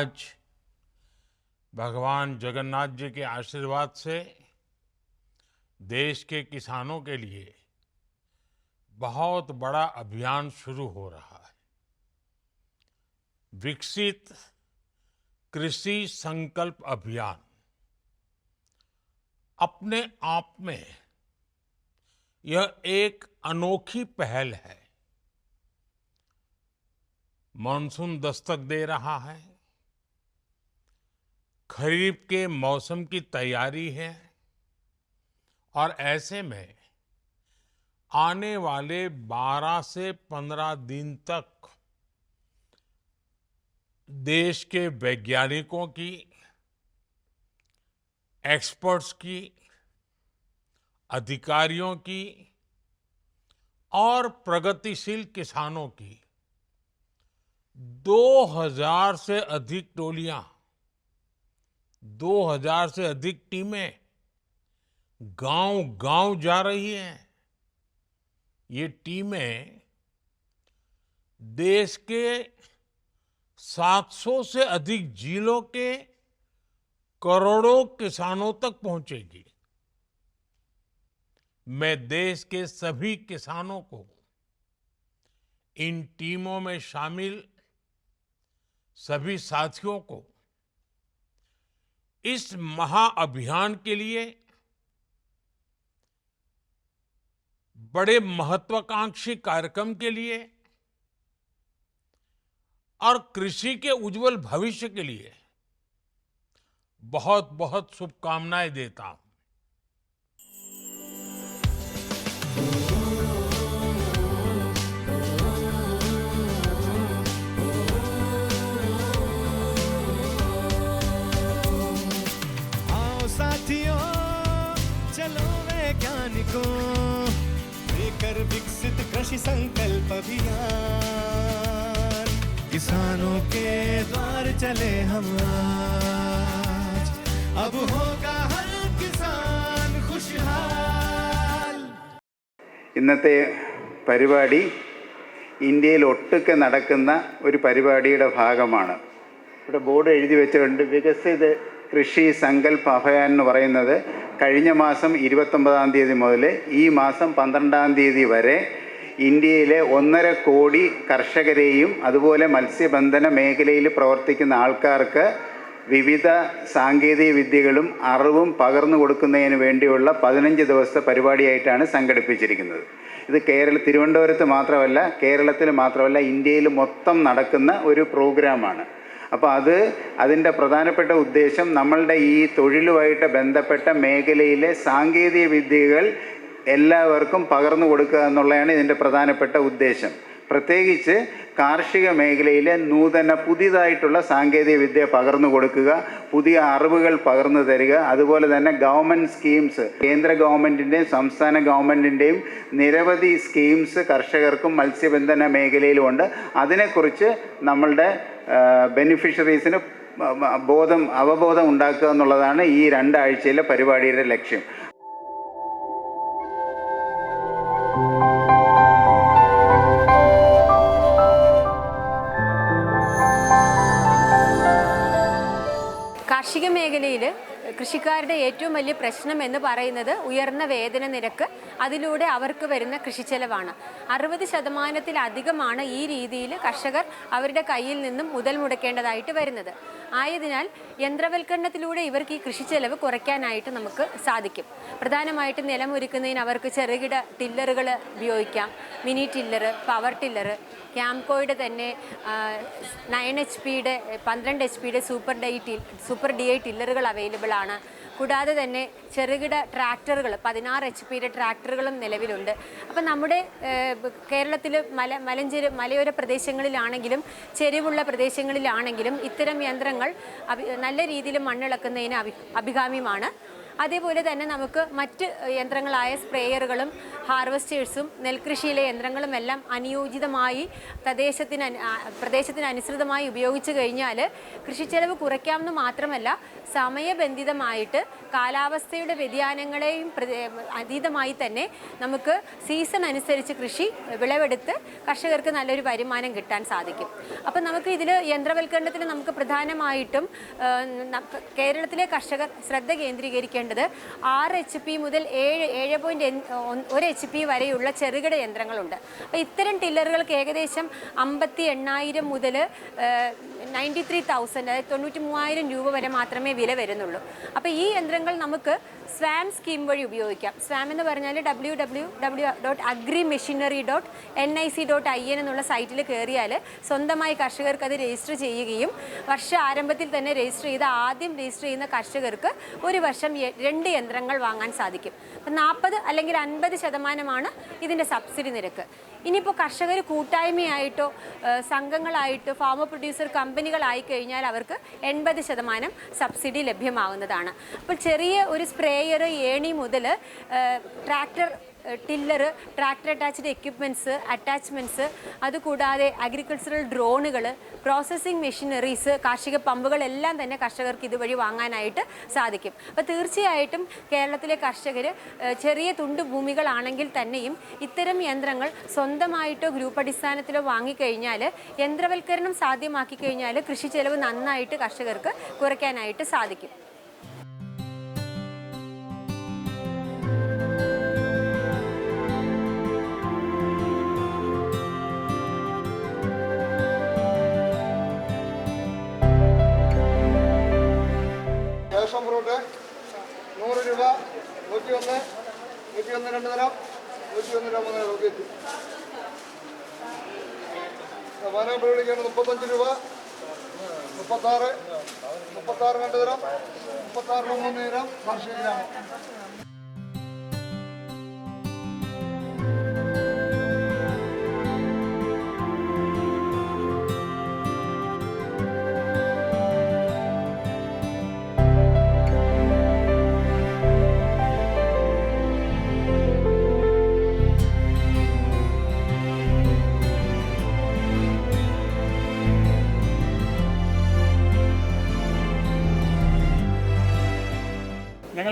आज भगवान जगन्नाथ जी के आशीर्वाद से देश के किसानों के लिए बहुत बड़ा अभियान शुरू हो रहा है। विकसित कृषि संकल्प अभियान अपने आप में यह एक अनोखी पहल है। मानसून दस्तक दे रहा है। खरीफ के मौसम की तैयारी है और ऐसे में आने वाले 12 से 15 दिन तक देश के वैज्ञानिकों की एक्सपर्ट्स की, अधिकारियों की और प्रगतिशील किसानों की 2000 से अधिक टोलियाँ 2000 से अधिक टीमें गाँव गाँव जा रही हैं। ये टीमें देश के 700 से अधिक जिलों के करोड़ों किसानों तक पहुंचेगी। मैं देश के सभी किसानों को इन टीमों में शामिल सभी साथियों को इस महाअभियान के लिए बड़े महत्वाकांक्षी कार्यक्रम के लिए और कृषि के उज्जवल भविष्य के लिए बहुत बहुत शुभकामनाएँ देता हूँ। वैज्ञानिकों लेकर विकसित कृषि संकल्प अभियान किसानों के द्वार चले हम आज अब होगा हर किसान खुशहाल ഇന്നത്തെ പരിപാടി ഇന്ത്യയിൽ ഒട്ടുക്കെ നടക്കുന്ന ഒരു പരിപാടിയുടെ ഭാഗമാണ് ഇവിടെ ബോർഡ് എഴുതി വെച്ചിട്ടുണ്ട് വികസിത് കൃഷി സങ്കല്പ് അഭയാൻ എന്ന് പറയുന്നത് കഴിഞ്ഞ മാസം ഇരുപത്തൊമ്പതാം തീയതി മുതൽ ഈ മാസം പന്ത്രണ്ടാം തീയതി വരെ ഇന്ത്യയിലെ ഒന്നര കോടി കർഷകരെയും അതുപോലെ മത്സ്യബന്ധന മേഖലയിൽ പ്രവർത്തിക്കുന്ന ആൾക്കാർക്ക് വിവിധ സാങ്കേതിക വിദ്യകളും അറിവും പകർന്നു കൊടുക്കുന്നതിന് വേണ്ടിയുള്ള പതിനഞ്ച് ദിവസത്തെ പരിപാടിയായിട്ടാണ് സംഘടിപ്പിച്ചിരിക്കുന്നത്. ഇത് കേരള തിരുവനന്തപുരത്ത് മാത്രമല്ല കേരളത്തിൽ മാത്രമല്ല ഇന്ത്യയിൽ മൊത്തം നടക്കുന്ന ഒരു പ്രോഗ്രാമാണ്. അപ്പോൾ അത് അതിന്റെ പ്രധാനപ്പെട്ട ഉദ്ദേശം നമ്മളുടെ ഈ തൊഴിലുമായിട്ട് ബന്ധപ്പെട്ട മേഖലയിലെ സാങ്കേതിക വിദ്യകൾ എല്ലാവർക്കും പകർന്നു കൊടുക്കുക എന്നുള്ളതാണ് ഇതിന്റെ പ്രധാനപ്പെട്ട ഉദ്ദേശം. പ്രത്യേകിച്ച് കാർഷിക മേഖലയിലെ നൂതന പുതിയതായിട്ടുള്ള സാങ്കേതിക വിദ്യ പകർന്നു കൊടുക്കുക പുതിയ അറിവുകൾ പകർന്നു തരിക അതുപോലെ തന്നെ ഗവൺമെന്റ് സ്കീംസ് കേന്ദ്ര ഗവൺമെന്റിന്റെയും സംസ്ഥാന ഗവൺമെന്റിന്റെയും നിരവധി സ്കീംസ് കർഷകർക്കും മത്സ്യബന്ധന മേഖലയിലുമുണ്ട് അതിനെക്കുറിച്ച് നമ്മളുടെ ബെനിഫിഷ്യറീസിന് ബോധം അവബോധം ഉണ്ടാക്കുക എന്നുള്ളതാണ് ഈ രണ്ടാഴ്ചയിലെ പരിപാടിയുടെ ലക്ഷ്യം. കൃഷിക്കാരുടെ ഏറ്റവും വലിയ പ്രശ്നം എന്ന് പറയുന്നത് ഉയർന്ന വേതന നിരക്ക് അതിലൂടെ അവർക്ക് വരുന്ന കൃഷിച്ചെലവാണ്. അറുപത് ശതമാനത്തിലധികമാണ് ഈ രീതിയിൽ കർഷകർ അവരുടെ കയ്യിൽ നിന്നും മുതൽ മുടക്കേണ്ടതായിട്ട് വരുന്നത്. ആയതിനാൽ യന്ത്രവൽക്കരണത്തിലൂടെ ഇവർക്ക് ഈ കൃഷി ചെലവ് കുറയ്ക്കാനായിട്ട് നമുക്ക് സാധിക്കും. പ്രധാനമായിട്ടും നിലമൊരുക്കുന്നതിന് അവർക്ക് ചെറുകിട ടില്ലറുകൾ ഉപയോഗിക്കാം. മിനി ടില്ലർ പവർ ടില്ലർ ക്യാംകോയുടെ തന്നെ നയൻ എച്ച് പിയുടെ പന്ത്രണ്ട് എച്ച് പിയുടെ super D I till super D I ടില്ലറുകൾ available ആണ് കൂടാതെ തന്നെ ചെറുകിട ട്രാക്ടറുകൾ പതിനാറ് എച്ച് പിയുടെ ട്രാക്ടറുകളും നിലവിലുണ്ട്. അപ്പം നമ്മുടെ കേരളത്തിൽ മല മലഞ്ചെരു മലയോര പ്രദേശങ്ങളിലാണെങ്കിലും ചെരിവുള്ള പ്രദേശങ്ങളിലാണെങ്കിലും ഇത്തരം യന്ത്രങ്ങൾ നല്ല രീതിയിൽ മണ്ണിളക്കുന്നതിന് അഭി അഭികാമ്യമാണ്. അതേപോലെ തന്നെ നമുക്ക് മറ്റ് യന്ത്രങ്ങളായ സ്പ്രേയറുകളും ഹാർവസ്റ്റേഴ്സും നെൽകൃഷിയിലെ യന്ത്രങ്ങളും എല്ലാം അനുയോജിതമായി പ്രദേശത്തിന് പ്രദേശത്തിന് അനുസൃതമായി ഉപയോഗിച്ചു കഴിഞ്ഞാൽ കൃഷിച്ചെലവ് കുറയ്ക്കാമെന്ന് മാത്രമല്ല സമയബന്ധിതമായിട്ട് കാലാവസ്ഥയുടെ വ്യതിയാനങ്ങളെയും അതീതമായി തന്നെ നമുക്ക് സീസൺ അനുസരിച്ച് കൃഷി വിളവെടുത്ത് കർഷകർക്ക് നല്ലൊരു വരുമാനം കിട്ടാൻ സാധിക്കും. അപ്പം നമുക്ക് ഇതിൽ യന്ത്രവൽക്കരണത്തിന് നമുക്ക് പ്രധാനമായിട്ടും കേരളത്തിലെ കർഷകർ ശ്രദ്ധ കേന്ദ്രീകരിക്കേണ്ടത് ആറ് എച്ച് പി മുതൽ ഏഴ് ഏഴ് പോയിന്റ് ഒരു എച്ച് പി വരെയുള്ള ചെറുകിട യന്ത്രങ്ങളുണ്ട്. അപ്പോൾ ഇത്തരം ടില്ലറുകൾക്ക് ഏകദേശം അമ്പത്തി എണ്ണായിരം മുതൽ നയന്റി ത്രീ തൗസൻഡ് അതായത് തൊണ്ണൂറ്റി മൂവായിരം രൂപ വരെ മാത്രമേ വില വരുന്നുള്ളൂ. അപ്പോൾ ഈ യന്ത്രങ്ങൾ നമുക്ക് സ്വാം സ്കീം വഴി ഉപയോഗിക്കാം. സ്വാം എന്ന് പറഞ്ഞാൽ W W W dot agri machinery dot N I C dot I N എന്നുള്ള സൈറ്റിൽ കയറിയാൽ സ്വന്തമായി കർഷകർക്ക് അത് രജിസ്റ്റർ ചെയ്യുകയും വർഷ ആരംഭത്തിൽ തന്നെ രജിസ്റ്റർ ചെയ്ത് ആദ്യം രജിസ്റ്റർ ചെയ്യുന്ന കർഷകർക്ക് ഒരു വർഷം രണ്ട് യന്ത്രങ്ങൾ വാങ്ങാൻ സാധിക്കും. അപ്പം നാൽപ്പത് അല്ലെങ്കിൽ അൻപത് ശതമാനമാണ് ഇതിന്റെ സബ്സിഡി നിരക്ക്. ഇനിയിപ്പോൾ കർഷകർ കൂട്ടായ്മയായിട്ടോ സംഘങ്ങളായിട്ടോ ഫാമർ പ്രൊഡ്യൂസർ കമ്പനികളായി കഴിഞ്ഞാൽ അവർക്ക് എൺപത് ശതമാനം സബ്സിഡി ലഭ്യമാവുന്നതാണ്. അപ്പോൾ ചെറിയ ഒരു സ്പ്രേയർ ഏണി മുതൽ tractor tiller tractor attached equipments attachments അതുകൂടാതെ അഗ്രികൾച്ചറൽ ഡ്രോണുകൾ പ്രോസസ്സിംഗ് മെഷീനറീസ് കാർഷിക പമ്പുകൾ എല്ലാം തന്നെ കർഷകർക്ക് ഇതുവഴി വാങ്ങാനായിട്ട് സാധിക്കും. അപ്പോൾ തീർച്ചയായിട്ടും കേരളത്തിലെ കർഷകർ ചെറിയ തുണ്ട് ഭൂമികളാണെങ്കിൽ തന്നെയും ഇത്തരം യന്ത്രങ്ങൾ സ്വന്തമായിട്ടോ ഗ്രൂപ്പ് അടിസ്ഥാനത്തിലോ വാങ്ങിക്കഴിഞ്ഞാൽ യന്ത്രവൽക്കരണം സാധ്യമാക്കി കഴിഞ്ഞാൽ കൃഷി ചെലവ് നന്നായിട്ട് കർഷകർക്ക് കുറയ്ക്കാനായിട്ട് സാധിക്കും. പാഷൻ ഫ്രൂട്ട് നൂറ് രൂപ നൂറ്റി ഒന്ന് നൂറ്റി ഒന്ന് രണ്ട് തരം നൂറ്റി ഒന്ന് രൂപ മൂന്ന് എത്തി പൈനാപ്പിൾ വിളിക്കാണ് മുപ്പത്തഞ്ച് രൂപ മുപ്പത്താറ് മുപ്പത്താറ് രണ്ട് തരം മുപ്പത്താറ് മൂന്ന് തരം കാർഷിക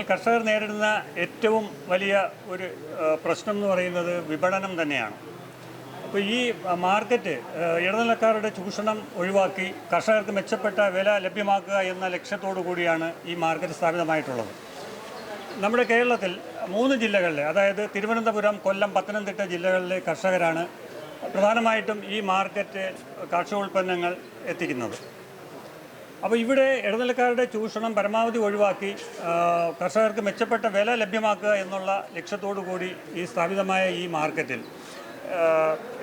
കർഷകർ നേരിടുന്ന ഏറ്റവും വലിയ ഒരു പ്രശ്നം എന്ന് പറയുന്നത് വിപണനം തന്നെയാണ്. അപ്പോൾ ഈ മാർക്കറ്റ് ഇടനിലക്കാരുടെ ചൂഷണം ഒഴിവാക്കി കർഷകർക്ക് മെച്ചപ്പെട്ട വില ലഭ്യമാക്കുക എന്ന ലക്ഷ്യത്തോടു കൂടിയാണ് ഈ മാർക്കറ്റ് സ്ഥാപിതമായിട്ടുള്ളത്. നമ്മുടെ കേരളത്തിൽ മൂന്ന് ജില്ലകളിലെ അതായത് തിരുവനന്തപുരം കൊല്ലം പത്തനംതിട്ട ജില്ലകളിലെ കർഷകരാണ് പ്രധാനമായിട്ടും ഈ മാർക്കറ്റ് കാർഷികോൽപ്പന്നങ്ങൾ എത്തിക്കുന്നത്. അപ്പോൾ ഇവിടെ ഇടനിലക്കാരുടെ ചൂഷണം പരമാവധി ഒഴിവാക്കി കർഷകർക്ക് മെച്ചപ്പെട്ട വില ലഭ്യമാക്കുക എന്നുള്ള ലക്ഷ്യത്തോടു കൂടി ഈ സ്ഥാപിതമായ ഈ മാർക്കറ്റിൽ.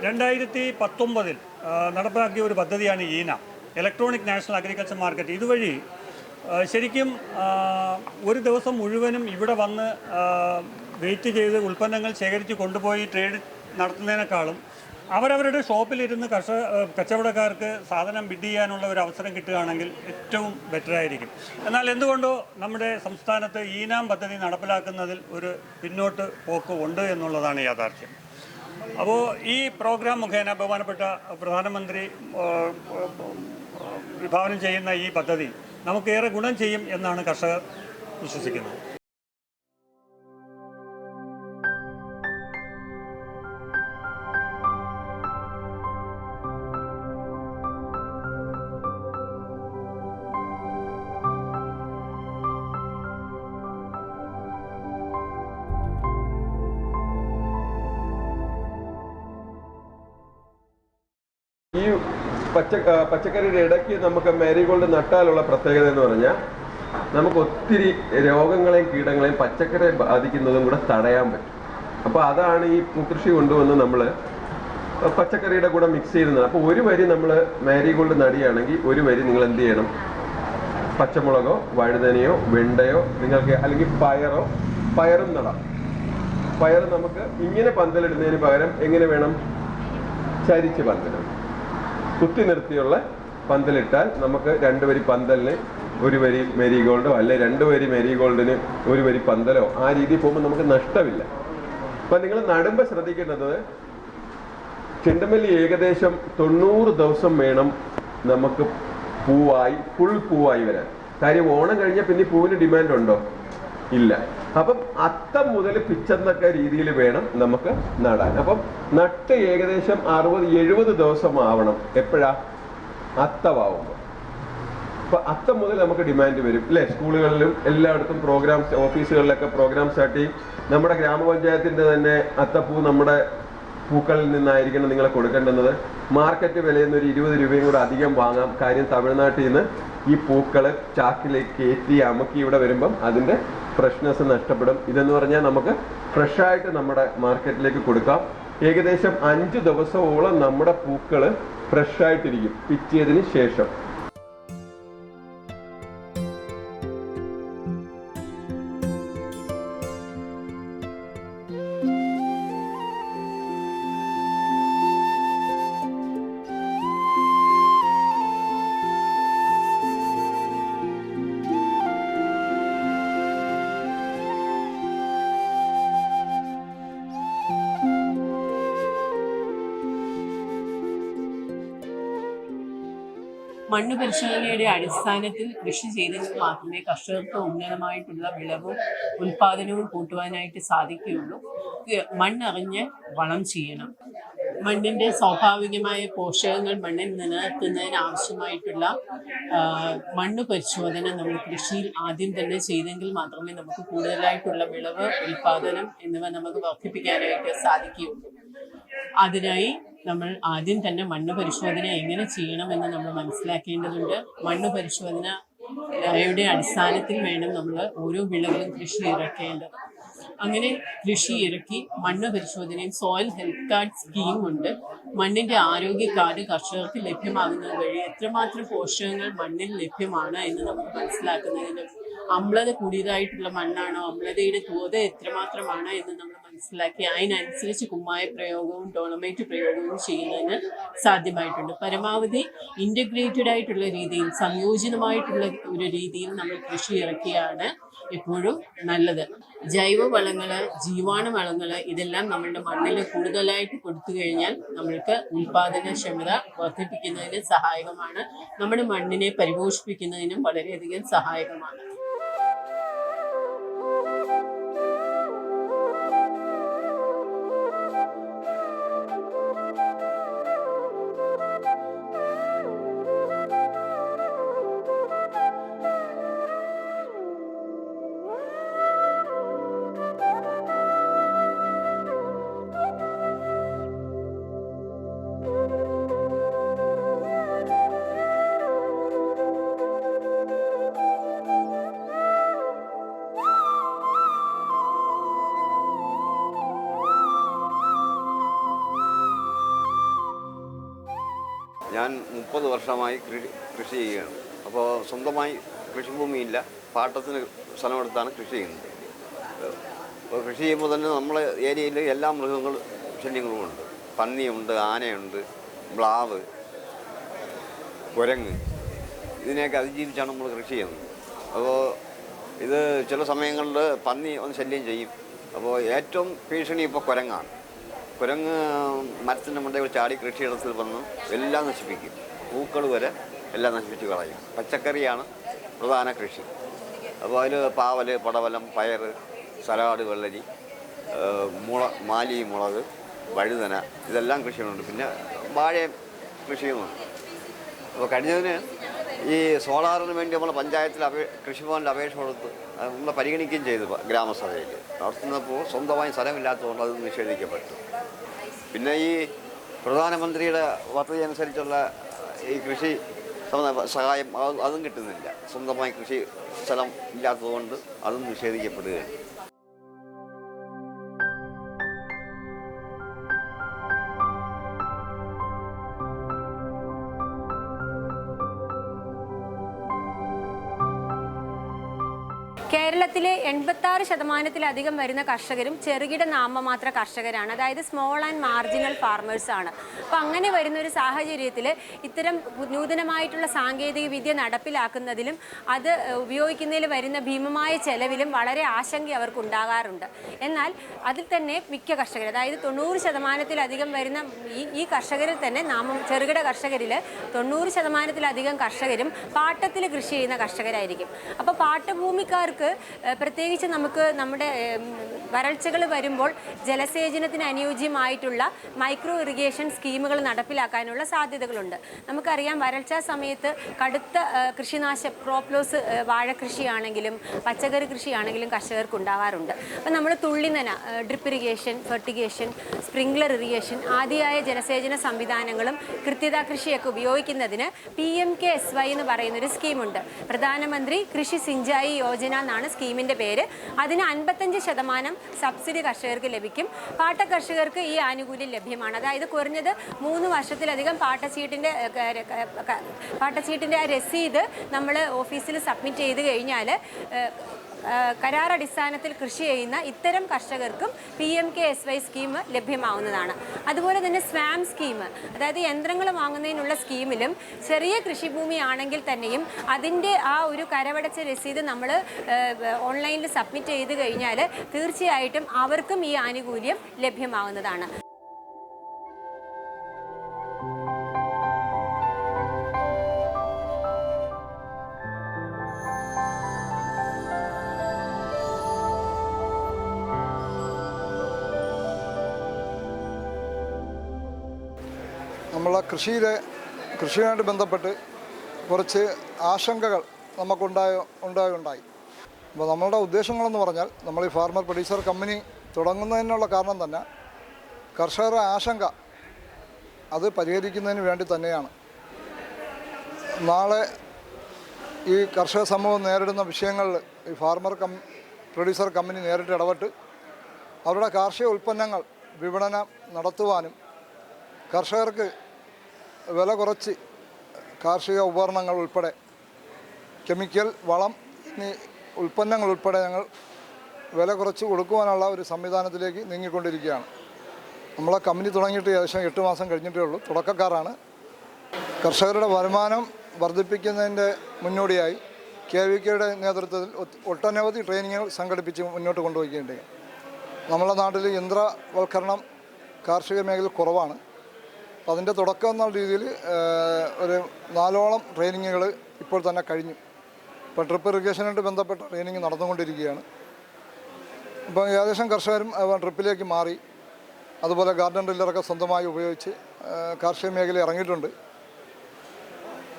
രണ്ടായിരത്തി പത്തൊമ്പതിൽ നടപ്പാക്കിയ ഒരു പദ്ധതിയാണ് ഈന ഇലക്ട്രോണിക് നാഷണൽ അഗ്രികൾച്ചർ മാർക്കറ്റ് ഇതുവഴി ശരിക്കും ഒരു ദിവസം മുഴുവനും ഇവിടെ വന്ന് വെയിറ്റ് ചെയ്ത് ഉൽപ്പന്നങ്ങൾ ശേഖരിച്ച് കൊണ്ടുപോയി ട്രേഡ് നടത്തുന്നതിനേക്കാളും അവരവരുടെ ഷോപ്പിലിരുന്ന് കർഷക കച്ചവടക്കാർക്ക് സാധനം ബിഡ് ചെയ്യാനുള്ള ഒരു അവസരം കിട്ടുകയാണെങ്കിൽ ഏറ്റവും ബെറ്റർ ആയിരിക്കും. എന്നാൽ എന്തുകൊണ്ടോ നമ്മുടെ സംസ്ഥാനത്ത് ഈനാം പദ്ധതി നടപ്പിലാക്കുന്നതിൽ ഒരു പിന്നോട്ട് പോക്ക് ഉണ്ട് എന്നുള്ളതാണ് യാഥാർത്ഥ്യം. അപ്പോൾ ഈ പ്രോഗ്രാം മുഖേന ബഹുമാനപ്പെട്ട പ്രധാനമന്ത്രി വിഭാവനം ചെയ്യുന്ന ഈ പദ്ധതി നമുക്കേറെ ഗുണം ചെയ്യും എന്നാണ് കർഷകർ വിശ്വസിക്കുന്നത്. പച്ച പച്ചക്കറിയുടെ ഇടയ്ക്ക് നമുക്ക് മാരിഗോൾഡ് നട്ടാലുള്ള പ്രത്യേകത എന്ന് പറഞ്ഞാൽ നമുക്ക് ഒത്തിരി രോഗങ്ങളെയും കീടങ്ങളെയും പച്ചക്കറിയെ ബാധിക്കുന്നതും കൂടെ തടയാൻ പറ്റും. അപ്പോൾ അതാണ് ഈ കൃഷി കൊണ്ടുവന്ന് നമ്മൾ പച്ചക്കറിയുടെ കൂടെ മിക്സ് ചെയ്യുന്നത്. അപ്പോൾ ഒരു വരി നമ്മൾ മാരിഗോൾഡ് നടിയാണെങ്കിൽ ഒരു വരി നിങ്ങൾ എന്ത് ചെയ്യണം? പച്ചമുളകോ വഴുതനയോ വെണ്ടയോ നിങ്ങൾക്ക് അല്ലെങ്കിൽ പയറോ പയറും നടാം. പയർ നമുക്ക് ഇങ്ങനെ പന്തലിടുന്നതിന് പകരം എങ്ങനെ വേണം? ചരിച്ച് പന്തലിടണം. കുത്തി നിർത്തിയുള്ള പന്തലിട്ടാൽ നമുക്ക് രണ്ട് വരി പന്തലിന് ഒരു വരി മെരിഗോൾഡോ അല്ലെ രണ്ട് വരി മെരിഗോൾഡിന് ഒരു വരി പന്തലോ ആ രീതിയിൽ പോകുമ്പോൾ നമുക്ക് നഷ്ടമില്ല. അപ്പൊ നിങ്ങൾ നടുമ്പോൾ ശ്രദ്ധിക്കേണ്ടത് ചെണ്ടുമല്ലി ഏകദേശം തൊണ്ണൂറ് ദിവസം വേണം നമുക്ക് പൂവായി ഫുൾ പൂവായി വരാൻ. കാര്യം ഓണം കഴിഞ്ഞാൽ പിന്നെ പൂവിന് ഡിമാൻഡ് ഉണ്ടോ? ഇല്ല. അപ്പം അത്തം മുതൽ പിച്ചെന്നൊക്കെ രീതിയിൽ വേണം നമുക്ക് നടാൻ. അപ്പം നട്ട് ഏകദേശം അറുപത് എഴുപത് ആവണം എപ്പോഴാ? അത്തമാവുമ്പോൾ. അപ്പൊ അത്തം മുതൽ നമുക്ക് ഡിമാൻഡ് വരും. അല്ലെ? സ്കൂളുകളിലും എല്ലായിടത്തും പ്രോഗ്രാംസ് ഓഫീസുകളിലൊക്കെ പ്രോഗ്രാം സ്റ്റാർട്ട് ചെയ്യും നമ്മുടെ ഗ്രാമപഞ്ചായത്തിന്റെ തന്നെ അത്തപ്പൂ നമ്മുടെ പൂക്കളിൽ നിന്നായിരിക്കണം നിങ്ങളെ കൊടുക്കേണ്ടുന്നത്. മാർക്കറ്റ് വിലയിൽ നിന്ന് ഒരു ഇരുപത് രൂപയും കൂടെ അധികം വാങ്ങാം. കാര്യം തമിഴ്നാട്ടിൽ നിന്ന് ഈ പൂക്കൾ ചാക്കിലേക്ക് കയറ്റി അമക്കി ഇവിടെ വരുമ്പം അതിന്റെ ഫ്രഷ്നെസ് നഷ്ടപ്പെടും. ഇതെന്ന് പറഞ്ഞാൽ നമുക്ക് ഫ്രഷ് ആയിട്ട് നമ്മുടെ മാർക്കറ്റിലേക്ക് കൊടുക്കാം. ഏകദേശം അഞ്ച് ദിവസമോളം നമ്മുടെ പൂക്കൾ ഫ്രഷ് ആയിട്ടിരിക്കും. പിച്ചിയതിന് ശേഷം. മണ്ണ് പരിശോധനയുടെ അടിസ്ഥാനത്തിൽ കൃഷി ചെയ്തെങ്കിൽ മാത്രമേ കർഷകർക്ക് ഉന്നതമായിട്ടുള്ള വിളവും ഉൽപാദനവും കൂട്ടുവാനായിട്ട് സാധിക്കുകയുള്ളൂ. മണ്ണറിഞ്ഞ് വളം ചെയ്യണം. മണ്ണിന്റെ സ്വാഭാവികമായ പോഷകങ്ങൾ മണ്ണിൽ നിലനിർത്തുന്നതിന് ആവശ്യമായിട്ടുള്ള മണ്ണ് പരിശോധന നമ്മൾ കൃഷിയിൽ ആദ്യം തന്നെ ചെയ്തെങ്കിൽ മാത്രമേ നമുക്ക് കൂടുതലായിട്ടുള്ള വിളവ് ഉൽപാദനം എന്നിവ നമുക്ക് വർദ്ധിപ്പിക്കാനായിട്ട് സാധിക്കുകയുള്ളൂ. അതിനായി നമ്മൾ ആദ്യം തന്നെ മണ്ണ് പരിശോധന എങ്ങനെ ചെയ്യണമെന്ന് നമ്മൾ മനസ്സിലാക്കേണ്ടതുണ്ട്. മണ്ണ് പരിശോധന യുടെ അടിസ്ഥാനത്തിൽ വേണം നമ്മൾ ഓരോ വിളകളും കൃഷി ഇറക്കേണ്ടത്. അങ്ങനെ കൃഷി ഇറക്കി മണ്ണ് പരിശോധനയും സോയിൽ ഹെൽത്ത് കാർഡ് സ്കീം ഉണ്ട്. മണ്ണിന്റെ ആരോഗ്യ കാർഡ് കർഷകർക്ക് ലഭ്യമാകുന്നത് വഴി എത്രമാത്രം പോഷകങ്ങൾ മണ്ണിൽ ലഭ്യമാണ് എന്ന് നമുക്ക് മനസ്സിലാക്കുന്നതിനും അമ്ലത കൂടിയതായിട്ടുള്ള മണ്ണാണോ അമ്ലതയുടെ തോത് എത്രമാത്രമാണ് എന്ന് നമ്മൾ മനസ്സിലാക്കി അതിനനുസരിച്ച് കുമ്മായ പ്രയോഗവും ഡോളമൈറ്റ് പ്രയോഗവും ചെയ്യുന്നതിന് സാധ്യമായിട്ടുണ്ട്. പരമാവധി ഇന്റഗ്രേറ്റഡ് ആയിട്ടുള്ള രീതിയിൽ സംയോജിതമായിട്ടുള്ള ഒരു രീതിയിൽ നമ്മൾ കൃഷി ഇറക്കിയാണ് എപ്പോഴും നല്ലത്. ജൈവ വളങ്ങൾ ജീവാണു വളങ്ങൾ ഇതെല്ലാം നമ്മളുടെ മണ്ണിൽ കൂടുതലായിട്ട് കൊടുത്തു കഴിഞ്ഞാൽ നമ്മൾക്ക് ഉൽപാദനക്ഷമത വർദ്ധിപ്പിക്കുന്നതിന് സഹായകമാണ്. നമ്മുടെ മണ്ണിനെ പരിപോഷിപ്പിക്കുന്നതിനും വളരെയധികം സഹായകമാണ്. മുപ്പത് വർഷമായി കൃഷി ചെയ്യുകയാണ്. അപ്പോൾ സ്വന്തമായി കൃഷിഭൂമിയില്ല പാട്ടത്തിന് സ്ഥലമെടുത്താണ് കൃഷി ചെയ്യുന്നത്. അപ്പോൾ കൃഷി ചെയ്യുമ്പോൾ തന്നെ നമ്മളെ ഏരിയയിൽ എല്ലാ മൃഗങ്ങൾ ശല്യങ്ങളും ഉണ്ട് പന്നിയുണ്ട് ആനയുണ്ട് ബ്ലാവ് കുരങ്ങ് ഇതിനെയൊക്കെ അതിജീവിച്ചാണ് നമ്മൾ കൃഷി ചെയ്യുന്നത്. അപ്പോൾ ഇത് ചില സമയങ്ങളിൽ പന്നി ഒന്ന് ശല്യം ചെയ്യും. അപ്പോൾ ഏറ്റവും ഭീഷണി ഇപ്പോൾ കുരങ്ങാണ്. കുരങ്ങ് മരത്തിന്റെ മണ്ടയിൽ ചാടി കൃഷിയിടത്തിൽ വന്ന് എല്ലാം നശിപ്പിക്കും. പൂക്കൾ വരെ എല്ലാം നശിപ്പിച്ച് കളയും. പച്ചക്കറിയാണ് പ്രധാന കൃഷി. അപ്പോൾ അതിൽ പാവൽ പടവലം പയർ സലാഡ് വെള്ളരി മുള മാലി മുളക് വഴുതന ഇതെല്ലാം കൃഷി ചെയ്യുന്നുണ്ട് പിന്നെ വാഴയും കൃഷി ചെയ്യുന്നുണ്ട് അപ്പോൾ കഴിഞ്ഞതിന് ഈ സോളാറിന് വേണ്ടി നമ്മൾ പഞ്ചായത്തിൽ അപേ കൃഷിഭവനിൽ അപേക്ഷ കൊടുത്ത് നമ്മൾ പരിഗണിക്കുകയും ചെയ്തു ഗ്രാമസഭയിൽ. നടത്തുന്നപ്പോൾ സ്വന്തമായി സ്ഥലമില്ലാത്തതുകൊണ്ട് അത് നിഷേധിക്കപ്പെട്ടു. പിന്നെ ഈ പ്രധാനമന്ത്രിയുടെ പദ്ധതി അനുസരിച്ചുള്ള ഈ കൃഷി സഹായം അത് കിട്ടുന്നില്ല. സ്വന്തമായി കൃഷി സ്ഥലം ഇല്ലാത്തതുകൊണ്ട് അതും നിഷേധിക്കപ്പെടുകയാണ്. എൺപത്താറ് ശതമാനത്തിലധികം വരുന്ന കർഷകരും ചെറുകിട നാമമാത്ര കർഷകരാണ്. അതായത് സ്മോൾ ആൻഡ് മാർജിനൽ ഫാർമേഴ്സ് ആണ്. അപ്പോൾ അങ്ങനെ വരുന്ന ഒരു സാഹചര്യത്തിൽ ഇത്തരം നൂതനമായിട്ടുള്ള സാങ്കേതിക വിദ്യ നടപ്പിലാക്കുന്നതിലും അത് ഉപയോഗിക്കുന്നതിൽ വരുന്ന ഭീമമായ ചെലവിലും വളരെ ആശങ്ക അവർക്ക് ഉണ്ടാകാറുണ്ട് എന്നാൽ അതിൽ തന്നെ മിക്ക കർഷകർ അതായത് തൊണ്ണൂറ് ശതമാനത്തിലധികം വരുന്ന ഈ ഈ കർഷകരിൽ തന്നെ നാമം ചെറുകിട കർഷകരിൽ തൊണ്ണൂറ് ശതമാനത്തിലധികം കർഷകരും പാട്ടത്തിൽ കൃഷി ചെയ്യുന്ന കർഷകരായിരിക്കും. അപ്പോൾ പാട്ടഭൂമിക്കാർക്ക് പ്രത്യേകിച്ച് നമുക്ക് നമ്മുടെ വരൾച്ചകൾ വരുമ്പോൾ ജലസേചനത്തിന് അനുയോജ്യമായിട്ടുള്ള മൈക്രോ ഇറിഗേഷൻ സ്കീമുകൾ നടപ്പിലാക്കാനുള്ള സാധ്യതകളുണ്ട്. നമുക്കറിയാം വരൾച്ചാ സമയത്ത് കടുത്ത കൃഷിനാശ ക്രോപ്പ് ലോസ് വാഴ കൃഷിയാണെങ്കിലും പച്ചക്കറി കൃഷിയാണെങ്കിലും കർഷകർക്ക് ഉണ്ടാവാറുണ്ട്. അപ്പം നമ്മൾ തുള്ളിനന drip irrigation fertigation sprinkler irrigation ആദ്യമായ ജലസേചന സംവിധാനങ്ങളും കൃത്യതാ കൃഷിയൊക്കെ ഉപയോഗിക്കുന്നതിന് P M K S Y എന്ന് പറയുന്നൊരു സ്കീമുണ്ട്. പ്രധാനമന്ത്രി കൃഷി സിഞ്ചായി യോജന എന്നാണ് സ്കീമിന്റെ പേര്. അതിന് അൻപത്തഞ്ച് ശതമാനം സബ്സിഡി കർഷകർക്ക് ലഭിക്കും. പാട്ട കർഷകർക്ക് ഈ ആനുകൂല്യം ലഭ്യമാണ്. അതായത് കുറഞ്ഞത് മൂന്ന് വർഷത്തിലധികം പാട്ടച്ചീട്ടിന്റെ ആ രസീത് നമ്മൾ ഓഫീസിൽ സബ്മിറ്റ് ചെയ്ത് കഴിഞ്ഞാൽ കരാർ അടിസ്ഥാനത്തിൽ കൃഷി ചെയ്യുന്ന ഇത്തരം കർഷകർക്കും P M K S Y scheme ലഭ്യമാവുന്നതാണ്. അതുപോലെ തന്നെ സ്വാം സ്കീം അതായത് യന്ത്രങ്ങൾ വാങ്ങുന്നതിനുള്ള സ്കീമിലും ചെറിയ കൃഷിഭൂമി ആണെങ്കിൽ തന്നെയും അതിന്റെ ആ ഒരു കരവടച്ച രസീത് നമ്മൾ ഓൺലൈനിൽ സബ്മിറ്റ് ചെയ്ത് കഴിഞ്ഞാൽ തീർച്ചയായിട്ടും അവർക്കും ഈ ആനുകൂല്യം ലഭ്യമാവുന്നതാണ്. നമ്മളെ കൃഷിയിലെ കൃഷിയുമായിട്ട് ബന്ധപ്പെട്ട് കുറച്ച് ആശങ്കകൾ നമുക്കുണ്ടായ ഉണ്ടായുണ്ടായി. അപ്പോൾ നമ്മളുടെ ഉദ്ദേശങ്ങളെന്ന് പറഞ്ഞാൽ നമ്മൾ ഈ ഫാർമർ പ്രൊഡ്യൂസർ കമ്പനി തുടങ്ങുന്നതിനുള്ള കാരണം തന്നെ കർഷകരുടെ ആശങ്ക അത് പരിഹരിക്കുന്നതിന് വേണ്ടി തന്നെയാണ്. നാളെ ഈ കർഷക സമൂഹം നേരിടുന്ന വിഷയങ്ങളിൽ ഈ ഫാർമർ കം പ്രൊഡ്യൂസർ കമ്പനി നേരിട്ട് ഇടപെട്ട് അവരുടെ കാർഷിക ഉൽപ്പന്നങ്ങൾ വിപണനം നടത്തുവാനും കർഷകർക്ക് വില കുറച്ച് കാർഷിക ഉപകരണങ്ങൾ ഉൾപ്പെടെ. കെമിക്കൽ വളം ഉൽപ്പന്നങ്ങൾ ഉൾപ്പെടെ ഞങ്ങൾ വില കുറച്ച് കൊടുക്കുവാനുള്ള ഒരു സംവിധാനത്തിലേക്ക് നീങ്ങിക്കൊണ്ടിരിക്കുകയാണ്. നമ്മളെ കമ്പനി തുടങ്ങിയിട്ട് ഏകദേശം എട്ട് മാസം കഴിഞ്ഞിട്ടേ ഉള്ളൂ. തുടക്കക്കാരാണ്. കർഷകരുടെ വരുമാനം വർദ്ധിപ്പിക്കുന്നതിന്റെ മുന്നോടിയായി കെ വി കെയുടെ നേതൃത്വത്തിൽ ഒട്ടനവധി ട്രെയിനിങ്ങുകൾ സംഘടിപ്പിച്ച് മുന്നോട്ട് കൊണ്ടുപോയിക്കേണ്ടത് നമ്മുടെ നാട്ടിൽ യന്ത്രവൽക്കരണം കാർഷിക മേഖല കുറവാണ്. അപ്പോൾ അതിന്റെ തുടക്കം എന്നുള്ള രീതിയിൽ ഒരു നാലോളം ട്രെയിനിങ്ങുകൾ ഇപ്പോൾ തന്നെ കഴിഞ്ഞു. ഇപ്പോൾ ട്രിപ്പ് ഇറിഗേഷനായിട്ട് ബന്ധപ്പെട്ട ട്രെയിനിങ് നടന്നുകൊണ്ടിരിക്കുകയാണ്. ഇപ്പോൾ ഏകദേശം കർഷകരും ട്രിപ്പിലേക്ക് മാറി. അതുപോലെ ഗാർഡൻ ഡ്രില്ലറൊക്കെ സ്വന്തമായി ഉപയോഗിച്ച് കാർഷിക മേഖല ഇറങ്ങിയിട്ടുണ്ട്.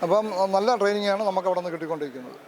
അപ്പം നല്ല ട്രെയിനിങ്ങാണ് നമുക്ക് അവിടെ നിന്ന് കിട്ടിക്കൊണ്ടിരിക്കുന്നത്.